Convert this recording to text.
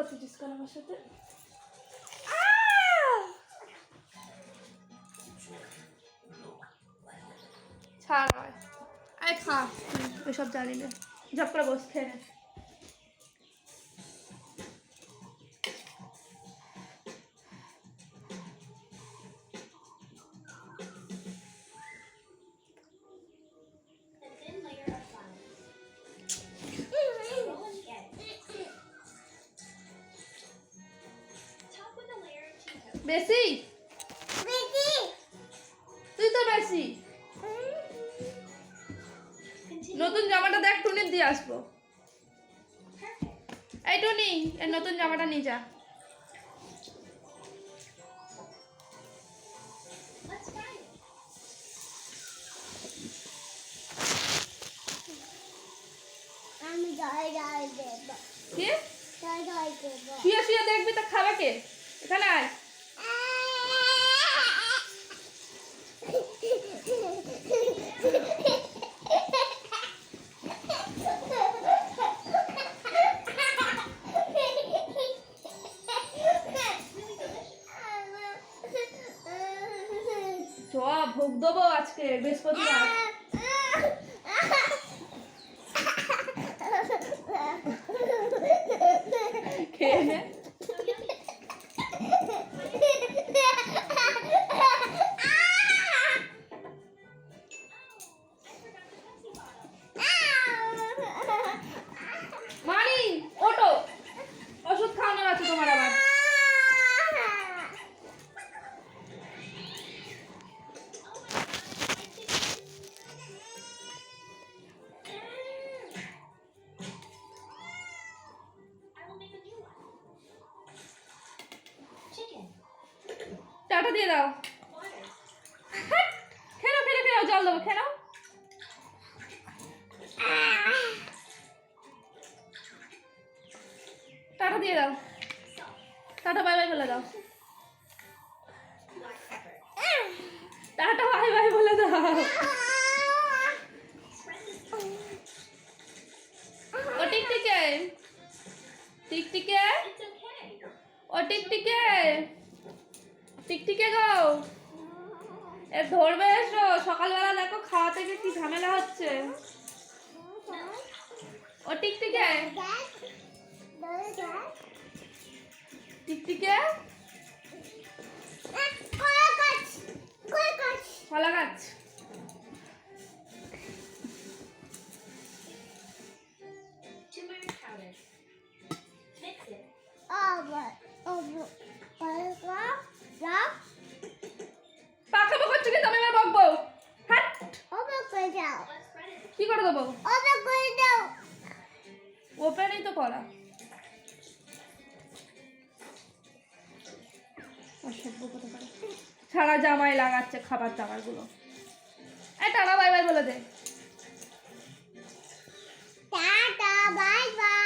করতেছিস কেন আমার সাথে! ছাড় নয় আয় খা এসব জানি না। ঝপ করে বস Cheetos. বেশি তুই তো বেশি নতুন জামাটা দেখ টুনির দিয়ে আসব। এই টুনি এর নতুন জামাটা নিয়ে যা। শুয়ে শুয়ে দেখবি তা খাবে কে এখানে আয়। চ ভোগ দেবো আজকে বৃহস্পতিবার খেয়ে চাটা দিয়ে দাও. খেলো খেলো খেলো, জল দেবো, খেলো। টাটা দিয়ে দাও। টাটা, বাই বাই বলে দাও। টাটা, বাই বাই বলে দাও। ও টিকটিকে। টিকটিকে. ও টিকটিকে? টিকটিকে গো এ ধরবে এসো। সকালবেলা দেখো খাওয়া থেকে কি ঝামেলা হচ্ছে। ও টিকটিকে? টিকটিকে? কি করে দেবো? ওপেনই তো করা। সারা জামাই লাগাচ্ছে খাবার দাবারগুলো। এ টাটা, বাই বাই বলে দে। Tata, bye by.